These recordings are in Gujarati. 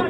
તો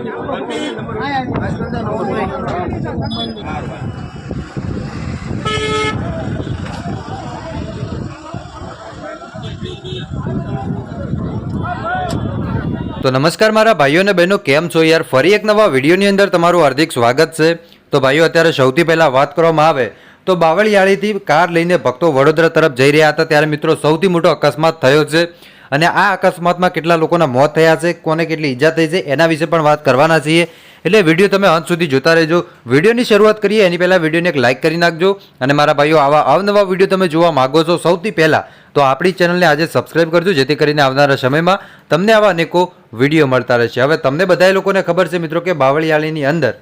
નમસ્કાર મારા ભાઈઓ અને બહેનો, કેમ છો યાર? ફરી એક નવા વિડીયોની અંદર તમારું હાર્દિક સ્વાગત છે. તો ભાઈઓ, અત્યારે સૌથી પહેલાં વાત કરવામાં આવે તો બાવળિયાળીથી કાર લઈને ભક્તો વડોદરા તરફ જઈ રહ્યા હતા. ત્યારે મિત્રો, સૌથી મોટો અકસ્માત થયો છે. અને આ અકસ્માતમાં કેટલા લોકોના મોત થયા છે, કોને કેટલી ઈજા થઈ છે, એના વિશે પણ વાત કરવાના છીએ. એટલે વીડિયો તમે અંત સુધી જોતા રહેજો. વિડીયોની શરૂઆત કરીએ, એની પહેલાં વિડીયોને એક લાઇક કરી નાખજો. અને મારા ભાઈઓ, આવા અવનવા વીડિયો તમે જોવા માગો છો સૌથી પહેલાં, તો આપણી ચેનલને આજે સબસ્ક્રાઇબ કરજો, જેથી કરીને આવનારા સમયમાં તમને આવા અનેકો વીડિયો મળતા રહેશે. હવે તમને બધા લોકોને ખબર છે મિત્રો કે બાવળિયાળીની અંદર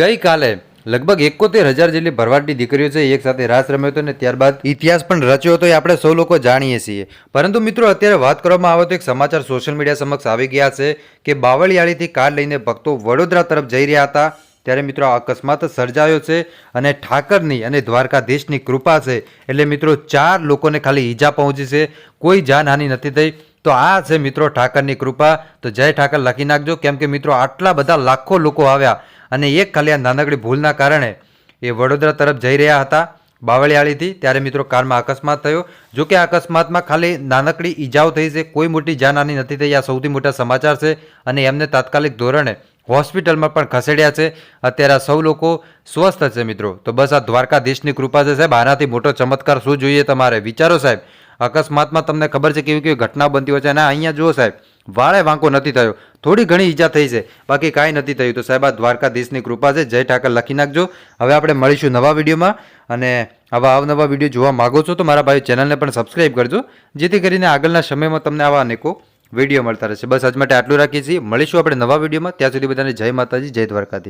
ગઈકાલે લગભગ એકોતેર હજાર જેટલી ભરવાડની દીકરીઓ છે એક સાથે રાસ રમ્યો હતો અને ત્યારબાદ ઇતિહાસ પણ રચ્યો હતો એ આપણે સૌ લોકો જાણીએ છીએ. પરંતુ મિત્રો, અત્યારે વાત કરવામાં આવે તો એક સમાચાર સોશિયલ મીડિયા સમક્ષ આવી ગયા છે કે બાવળિયાળીથી કાર લઈને ભક્તો વડોદરા તરફ જઈ રહ્યા હતા. ત્યારે મિત્રો અકસ્માત સર્જાયો છે અને ઠાકરની અને દ્વારકાધીશની કૃપા છે. એટલે મિત્રો, ચાર લોકોને ખાલી ઈજા પહોંચી છે. કોઈ જાનહાનિ નથી થઈ. તો આ છે મિત્રો ઠાકરની કૃપા. તો જય ઠાકર, લખી નાખજો. કેમ કે મિત્રો, આટલા બધા લાખો લોકો આવ્યા. અને એક આ નાનકડી ભૂલના કારણે એ વડોદરા તરફ જઈ રહ્યા હતા. બાવળિયાળીથી ત્યારે મિત્રો કારમાં અકસ્માત થયો. જો કે અકસ્માતમાં ખાલી નાનકડી ઈજાઓ થઈ છે. કોઈ મોટી જાનહાની નથી થઈ. આ સૌથી મોટા સમાચાર છે અને એમને તાત્કાલિક ધોરણે હોસ્પિટલમાં પણ ખસેડ્યા છે. અત્યારે આ સૌ લોકો સ્વસ્થ છે મિત્રો. તો બસ આ દ્વારકાધીશની કૃપા છે સાહેબ. આનાથી મોટો ચમત્કાર શું જોઈએ તમારે? વિચારો સાહેબ. અકસ્માતમાં તમને ખબર છે કેવી કેવી ઘટના બનતી હોય છે. અને અહીંયા જુઓ સાહેબ. વાળે વાંકો નથી થયો. થોડી ઘણી ઈજા થઈ છે. બાકી કાંઈ નથી થયું. તો સાહેબ, આ દ્વારકાધીશની કૃપા છે. જય ઠાકર, લખી નાખજો. હવે આપણે મળીશું નવા વિડીયોમાં. અને આવા અવનવા વીડિયો જોવા માગો છો તો મારા ભાઈ ચેનલને પણ સબસ્ક્રાઈબ કરજો. જેથી કરીને આગળના સમયમાં તમને આવા અનેકો વીડિયો મળતા રહેશે. બસ આજ માટે આટલું રાખીએ છીએ. મળીશું આપણે નવા વિડીયોમાં. ત્યાં સુધી બધાને જય માતાજી, જય દ્વારકાધીશ.